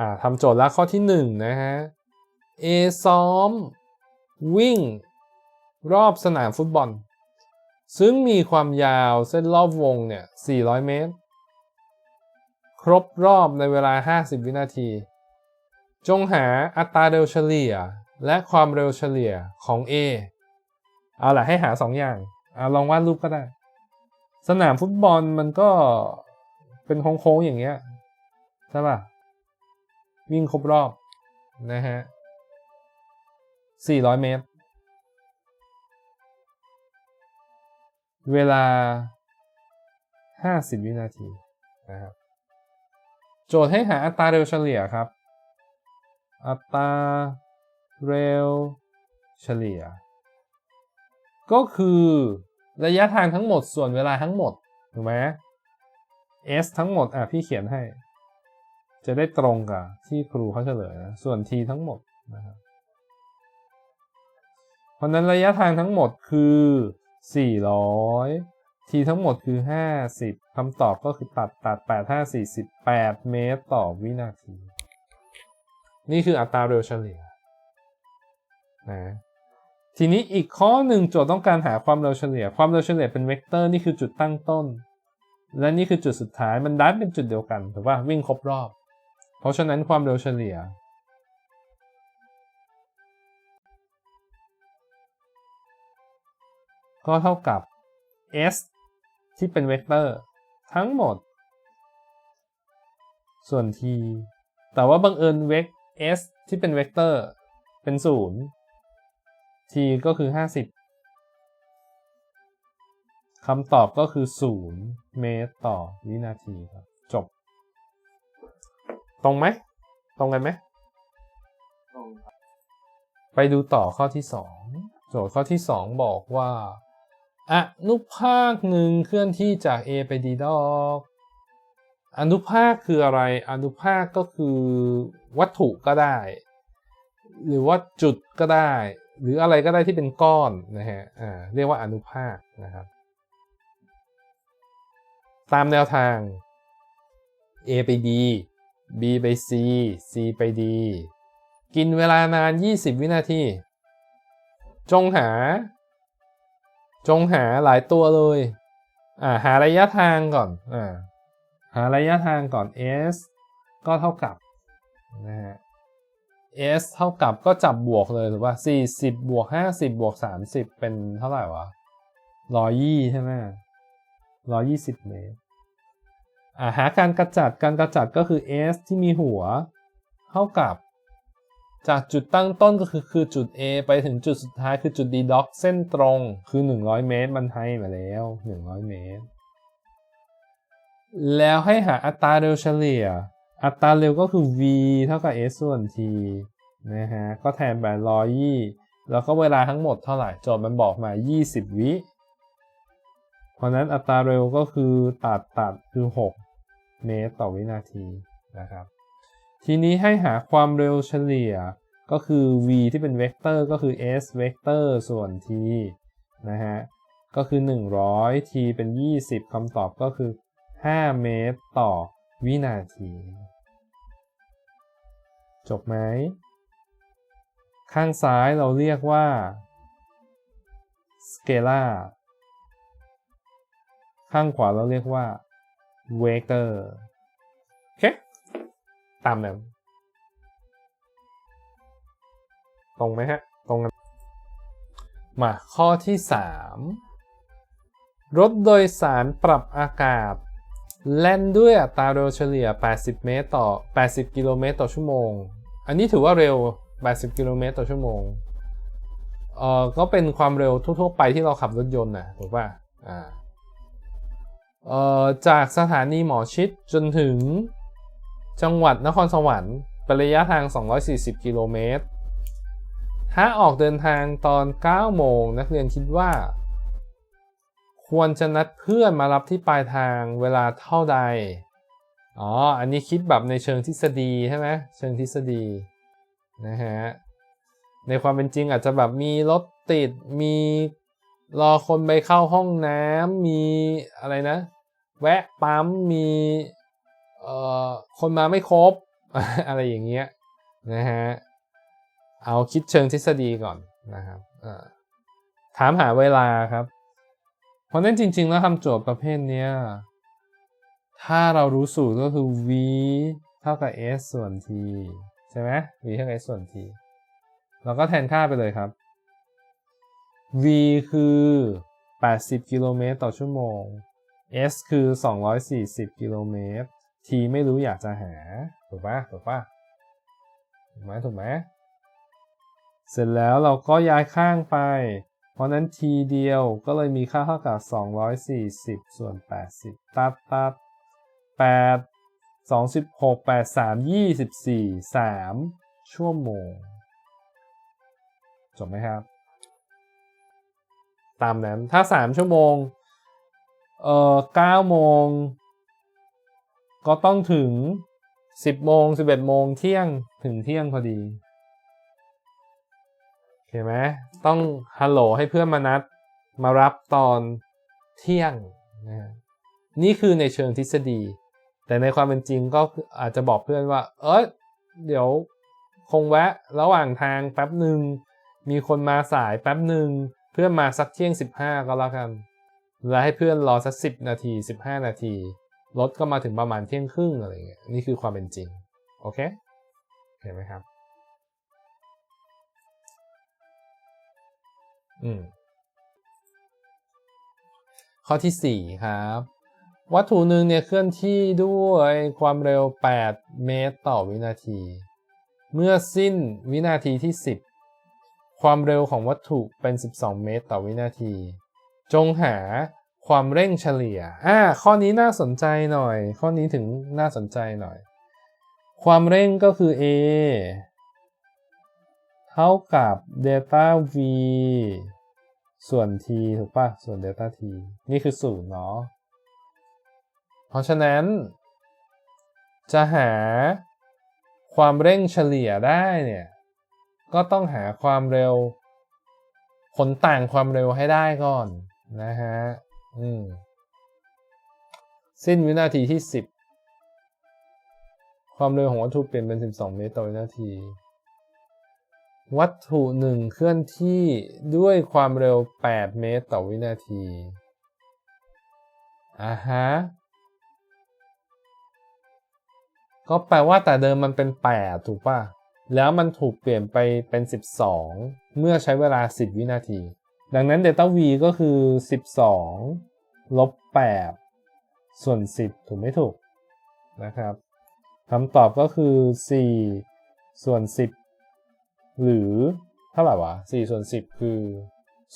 ่าทำโจทย์แล้วข้อที่หนึ่งนะฮะ A ซ้อม วิ่ง รอบสนามฟุตบอล ซึ่งมีความยาวเส้นรอบวงเนี่ย 400 เมตร ครบรอบในเวลา 50 วินาที จงหาอัตราเร็วเฉลี่ย และความเร็วเฉลี่ยของ A เอาล่ะให้หา 2 อย่างอาลองวาดรูปก็ได้ สนามฟุตบอลมันก็เป็นโค้งๆอย่างเงี้ย ใช่ป่ะ วิ่งครบรอบนะฮะ 400 เมตร เวลา 50 วินาทีนะครับ โจทย์ให้หาอัตราเร็วเฉลี่ยครับ อัตราเร็วเฉลี่ย ก็คือระยะทางทั้งหมดส่วนเวลาทั้งหมด ถูกไหม s ทั้งหมด อะ พี่เขียนให้ จะได้ตรงกับที่ครูเขาเฉลยนะ ส่วน t ทั้งหมดนะครับเพราะนั้นระยะทางทั้งหมดคือ 400 t ทั้งหมดคือ 50 คำตอบก็คือตัดตัด 8 5 48 เมตรต่อวินาที นี่คืออัตราเร็วเฉลี่ยนะทีนี้อีกข้อหนึ่งโจทย์ต้องการหาความเร็วเฉลี่ย ความเร็วเฉลี่ยเป็นเวกเตอร์นี่คือจุดตั้งต้น และนี่คือจุดสุดท้ายมันดันเป็นจุดเดียวกันถูกป่ะวิ่งครบรอบ ราะฉะนั้นความเร็วเฉลี่ย ก็เท่ากับ s ที่เป็นเวกเตอร์ ทั้งหมด ส่วน t แต่ว่าบังเอิญเวก s ที่เป็นเวกเตอร์ เป็น 0 t ก็คือ 50คำตอบก็คือ 0 เมตรต่อวินาทีครับ จบ ตรงไหม ตรงกันไหม ตรงครับ ไปดูต่อข้อที่2โจทย์ข้อที่2บอกว่าอนุภาคหนึ่งเคลื่อนที่จาก A ไป D ดอก อนุภาคคืออะไร อนุภาคก็คือวัตถุก็ได้ หรือว่าจุดก็ได้ หรืออะไรก็ได้ที่เป็นก้อนนะฮะอ่าเรียกว่าอนุภาคนะครับ ตามแนวทาง A ไป D B ไป C C ไป D กินเวลานาน 20 วินาที จงหา จงหาหลายตัวเลย อ่า หาระยะทางก่อน อ่า หาระยะทางก่อน s ก็เท่ากับ นะฮะ s เท่ากับก็จับบวกเลยถูกป่ะ40 บวก 50 บวก 30 เป็นเท่าไหร่วะร้อยยี่ใช่ไหมร้อยยี่สิบเมตร หาการกระจัดการกระจัดก็คือ s ที่มีหัว เท่ากับ จากจุดตั้งต้นก็คือคือจุด A ไปถึงจุดสุดท้ายคือจุด D dock เส้นตรงคือ 100 เมตร มันให้มาแล้ว 100 เมตร แล้วให้หาอัตราเร็วเฉลี่ย อัตราเร็วก็คือ v เท่ากับ s ส่วน t นะฮะ ก็แทนไปร้อยยี่แล้วก็เวลาทั้งหมดเท่าไหร่ โจทย์มันบอกมา 20 วิ เพราะนั้นอัตราเร็วก็คือตัดตัดคือ 6 เมตรต่อวินาทีนะครับ ทีนี้ให้หาความเร็วเฉลี่ยก็คือ v ที่เป็นเวกเตอร์ก็คือ s เวกเตอร์ส่วน t นะฮะ ก็คือ 100 t เป็น 20 คำตอบก็คือ 5 เมตรต่อวินาที จบไหม ข้างซ้ายเราเรียกว่า scalar ข้างขวาเราเรียกว่า vector โอเค ตามนั้นตรงไหมฮะ ตรงกันมาข้อที่ 3 รถโดยสารปรับอากาศ แล่นด้วยอัตราเร็วเฉลี่ย 80 เมตรต่อ 80 กิโลเมตรต่อชั่วโมง อันนี้ถือว่าเร็ว 80 กิโลเมตรต่อชั่วโมง เอ่อ ก็เป็นความเร็วทั่วๆไปที่เราขับรถยนต์นะถูกป่ะ อ่า จากสถานีหมอชิดจนถึงจังหวัดนครสวรรค์เป็นระยะทาง 240 กิโลเมตร ถ้าออกเดินทางตอน 9 โมงนักเรียนคิดว่า ควรจะนัดเพื่อนมารับที่ปลายทางเวลาเท่าใด อ๋อ อันนี้คิดแบบในเชิงทฤษฎีใช่ไหมเชิงทฤษฎีนะฮะ ในความเป็นจริงอาจจะแบบมีรถติด มีรอคนไปเข้าห้องน้ำมีอะไรนะ แวะปั๊มมีเอ่อคนมาไม่ครบอะไรอย่างเงี้ยนะฮะเอาคิดเชิงทฤษฎีก่อนนะครับถามหาเวลาครับ เพราะนั้นจริง ๆ แล้วทำโจทย์ประเภทเนี้ยถ้าเรารู้สูตรก็คือ v เท่ากับ s ส่วน t ใช่ไหม v เท่ากับ s ส่วน t เราก็แทนค่าไปเลยครับ v คือ 80 กิโลเมตรต่อชั่วโมง s คือ 240 กิโลเมตร t ไม่รู้อยากจะหา ถูกปะถูกปะถูกไหมถูกไหมเสร็จแล้วเราก็ย้ายข้างไป เพราะนั้น t เดียวก็เลยมีค่าเท่ากับ 240 ส่วน 80 ตัดตัด8 26 8 3 24 3 ชั่วโมง จบไหมครับ ตามนั้นถ้า 3 ชั่วโมง เอ่อ9โมงก็ต้องถึง10โมง11โมงเที่ยงถึงเที่ยงพอดีโอเคไหมต้องฮัลโหลให้เพื่อนมานัดมารับตอนเที่ยงนะฮะนี่คือในเชิงทฤษฎี แต่ในความเป็นจริงก็อาจจะบอกเพื่อนว่า เอยเดี๋ยวคงแวะระหว่างทางแป๊บหนึ่งมีคนมาสายแป๊บหนึ่งเพื่อนมาสักเที่ยง 15 ก็แล้วกัน แล้วให้เพื่อนรอสัก10นาที15นาทีรถก็มาถึงประมาณเที่ยงครึ่งอะไรเงี้ยนี่คือความเป็นจริง โอเค เห็นไหมครับ อืม ข้อที่ 4 ครับ วัตถุหนึ่งเนี่ยเคลื่อนที่ด้วยความเร็ว 8 เมตรต่อวินาที เมื่อสิ้นวินาทีที่ 10 ความเร็วของวัตถุเป็น 12 เมตรต่อวินาที จงหา ความเร่งเฉลี่ย อ่า ข้อนี้น่าสนใจหน่อย ข้อนี้ถึงน่าสนใจหน่อย ความเร่งก็คือ a เท่ากับเดลต้า v ส่วน t ถูกปะส่วนเดลต้า t นี่คือศูนย์เนาะ เพราะฉะนั้น จะหาความเร่งเฉลี่ยได้เนี่ย ก็ต้องหาความเร็ว ผลต่างความเร็วให้ได้ก่อนนะฮะ สิ้นวินาทีที่10ความเร็วของวัตถุเปลี่ยนเป็น12เมตรต่อวินาที วัตถุหนึ่งเคลื่อนที่ด้วยความเร็ว8เมตรต่อวินาทีอ่าฮะก็แปลว่าแต่เดิมมันเป็น8ถูกป่ะ แล้วมันถูกเปลี่ยนไปเป็น12เมื่อใช้เวลา10วินาที ดังนั้น Delta V ก็คือ 12 ลบ 8 ส่วน 10 ถูกไม่ถูกนะครับคำตอบก็คือ 4 ส่วน 10 หรือเท่าไหร่วะ 4 ส่วน 10 คือ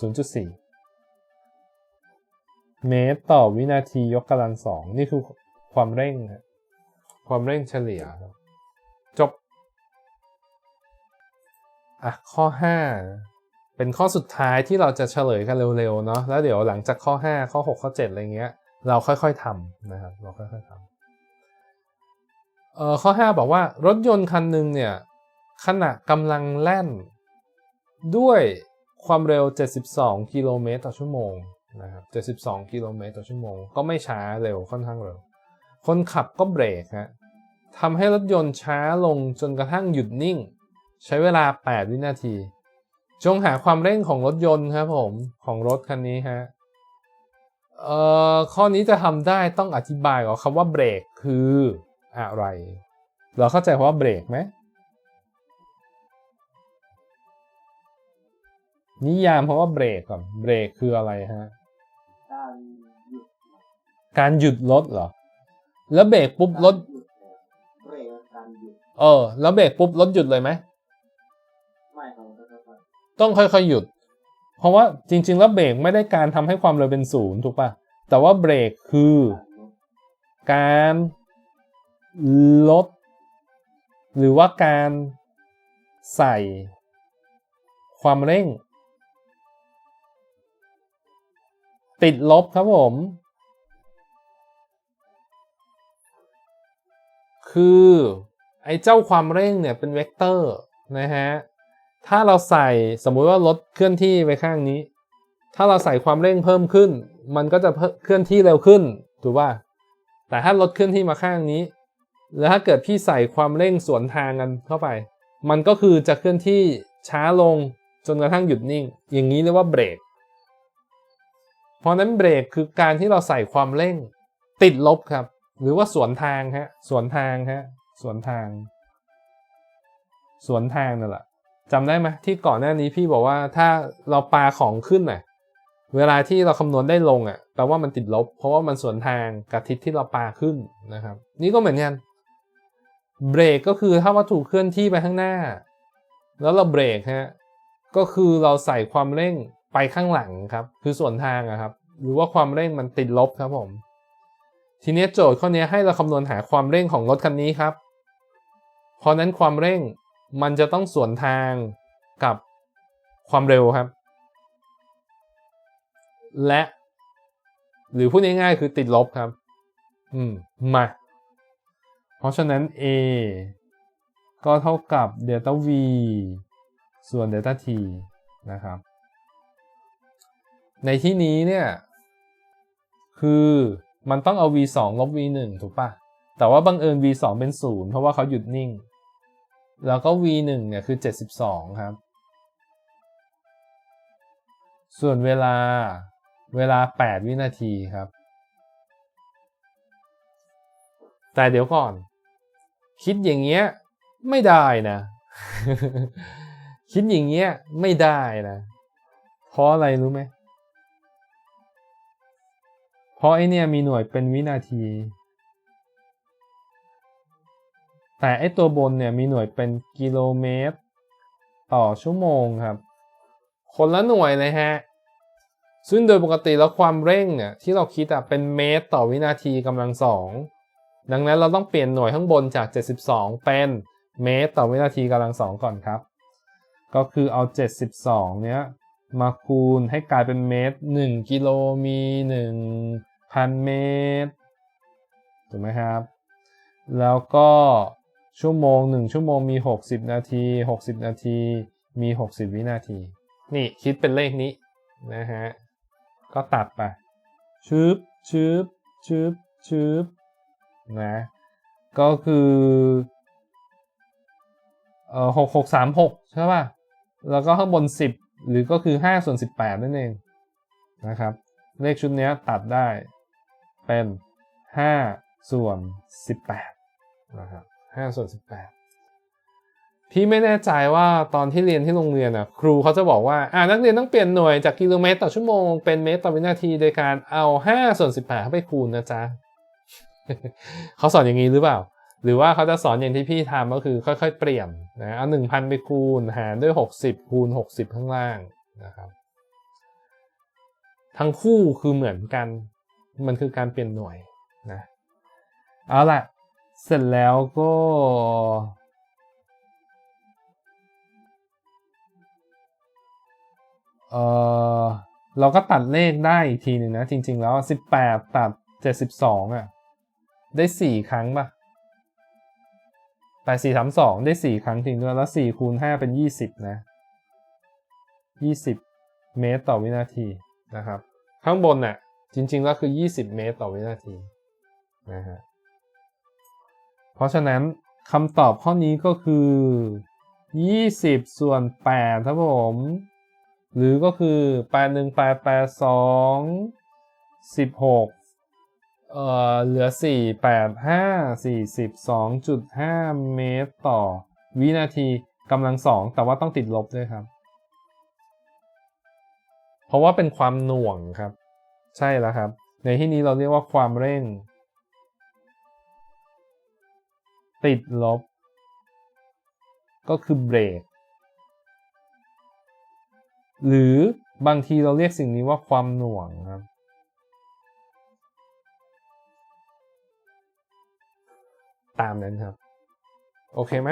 0.4 เมตรต่อวินาทียกกำลังสองนี่คือความเร่งครับความเร่งเฉลี่ย จบ อะ ข้อ 5 เป็นข้อสุดท้ายที่เราจะเฉลยกันเร็วๆเนาะแล้วเดี๋ยวหลังจากข้อ 5 ข้อ 6 ข้อ 7 อะไรเงี้ย เราค่อยๆทำนะครับเราค่อยๆทำเอ่อข้อ 5 บอกว่ารถยนต์คันหนึ่งเนี่ยขณะกำลังแล่นด้วยความเร็ว 72 กิโลเมตรต่อชั่วโมงนะครับ72 กิโลเมตรต่อชั่วโมง ก็ไม่ช้าเร็วค่อนข้างเร็ว คนขับก็เบรกฮะทำให้รถยนต์ช้าลงจนกระทั่งหยุดนิ่ง ใช้เวลา 8 วินาที จงหาความเร่งของรถยนต์ครับผมของรถคันนี้ฮะเอ่อข้อนี้จะทำได้ต้องอธิบายก่อนคำว่าเบรกคืออะไร เราเข้าใจคำว่าเบรกไหมนิยามเพราะว่าเบรกก่อนเบรกคืออะไรฮะการหยุดการหยุดรถเหรอ แล้วเบรกปุ๊บรถหยุดเบรกการหยุดเออ แล้วเบรกปุ๊บรถหยุดเลยไหมไม่ครับค่อย ต้องค่อยๆหยุด เพราะว่าจริง ๆ แล้วเบรกไม่ได้การทำให้ความเร็วเป็นศูนย์ถูกป่ะแต่ว่าเบรกคือการลดการลด หรือว่าการใส่ ความเร่ง ติดลบครับผม คือ ไอ้เจ้าความเร่งเนี่ยเป็นเวกเตอร์นะฮะ ถ้าเราใส่สมมุติว่ารถเคลื่อนที่ไปข้างนี้ ถ้าเราใส่ความเร่งเพิ่มขึ้น มันก็จะเพิ่มเคลื่อนที่เร็วขึ้นถูกป่ะแต่ถ้ารถเคลื่อนที่มาข้างนี้ แล้วถ้าเกิดพี่ใส่ความเร่งสวนทางกันเข้าไป มันก็คือจะเคลื่อนที่ช้าลงจนกระทั่งหยุดนิ่ง อย่างนี้เรียกว่าเบรก เพราะนั้นเบรกคือการที่เราใส่ความเร่งติดลบครับ หรือว่าสวนทางฮะสวนทางฮะสวนทาง สวนทางนั่นแหละ จำได้ไหมที่ก่อนหน้านี้พี่บอกว่าถ้าเราปาของขึ้นน่ะเวลาที่เราคำนวณได้ลงอะแปลว่ามันติดลบ เพราะว่ามันสวนทางกับทิศที่เราปาขึ้นนะครับ นี่ก็เหมือนกันเบรกก็คือถ้าวัตถุเคลื่อนที่ไปข้างหน้า แล้วเราเบรกฮะก็คือเราใส่ความเร่งไปข้างหลังครับ คือส่วนทางอะครับ หรือว่าความเร่งมันติดลบครับผม ทีนี้โจทย์ข้อนี้ให้เราคำนวณหาความเร่งของรถคันนี้ครับ เพราะนั้นความเร่ง มันจะต้องสวนทางกับความเร็วครับ และ หรือพูดง่ายๆคือติดลบครับ อืม มา เพราะฉะนั้น a ก็เท่ากับ delta v ส่วน delta t นะครับ ในที่นี้เนี่ย คือมันต้องเอา v 2ลบ v 1ถูกปะแต่ว่าบังเอิญ v 2เป็น 0 เพราะว่าเขาหยุดนิ่ง แล้วก็ v 1เนี่ยคือ 72 ครับ ส่วนเวลาเวลา 8 วินาทีครับ แต่เดี๋ยวก่อน คิดอย่างเงี้ยไม่ได้นะ คิดอย่างเงี้ยไม่ได้นะ เพราะอะไรรู้ไหม เพราะไอเนี่ยมีหน่วยเป็นวินาที แต่ไอตัวบนเนี่ยมีหน่วยเป็นกิโลเมตร ต่อชั่วโมงครับ คนละหน่วยเลยฮะ ซึ่งโดยปกติแล้วความเร่งเนี่ยที่เราคิดอะเป็นเมตรต่อวินาทีกำลังสองดังนั้นเราต้องเปลี่ยนหน่วยข้างบนจาก 72 เป็นเมตรต่อวินาทีกำลังสองก่อนครับ ก็คือเอา 72 เนี้ยมาคูณให้กลายเป็นเมตร 1 กิโลมี 1,000 เมตร ถูกไหมครับ แล้วก็ ชั่วโมง 1 ชั่วโมงมี 60 นาที 60 นาทีมี 60 วินาที นี่คิดเป็นเลขนี้นะฮะ ก็ตัดไปชึบชึบชึบชึบนะก็คือเอ่อหกหกสามหกใช่ป่ะ แล้วก็ข้างบนสิบหรือก็คือห้าส่วนสิบแปดนั่นเองนะครับ เลขชุดนี้ตัดได้เป็นห้าส่วนสิบแปดนะครับ ห้าส่วนสิบแปดพี่ไม่แน่ใจว่าตอนที่เรียนที่โรงเรียนอะครูเขาจะบอกว่าอ่านักเรียนต้องเปลี่ยนหน่วยจากกิโลเมตรต่อชั่วโมงเป็นเมตรต่อวินาทีโดยการเอาห้าส่วนสิบแปดเข้าไปคูณนะจ๊ะเขาสอนอย่างนี้หรือเปล่า หรือว่าเขาจะสอนอย่างที่พี่ทำก็คือค่อยๆ เปลี่ยนนะเอาหนึ่งพันไปคูณหารด้วยหกสิบคูณหกสิบข้างล่างนะครับ ทั้งคู่คือเหมือนกัน มันคือการเปลี่ยนหน่วยนะ เอาล่ะ เสร็จแล้วก็ เออเราก็ตัดเลขได้อีกทีหนึ่งนะ จริง ๆ แล้ว 18 ตัด 72อะ ได้ 4 ครั้งป่ะ8 4 3 2ได้ 4 ครั้งจริงด้วย แล้ว4คูณ5เป็น 20 นะ 20 เมตรต่อวินาทีนะครับ ข้างบนน่ะจริง ๆ แล้วคือ 20 เมตรต่อวินาทีนะฮะ เพราะฉะนั้นคำตอบข้อนี้ก็คือ 20 ส่วน 8 ครับผม หรือก็คือ 8 1 8 8 2 16 เอ่อ เหลือ 4 8 5 42.5 เมตรต่อวินาทีกำลังสองแต่ว่าต้องติดลบด้วยครับ เพราะว่าเป็นความหน่วงครับ ใช่แล้วครับ ในที่นี้เราเรียกว่าความเร่ง ติดลบ ก็คือเบรก หรือบางทีเราเรียกสิ่งนี้ว่าความหน่วงครับตามนั้นครับ โอเคไหม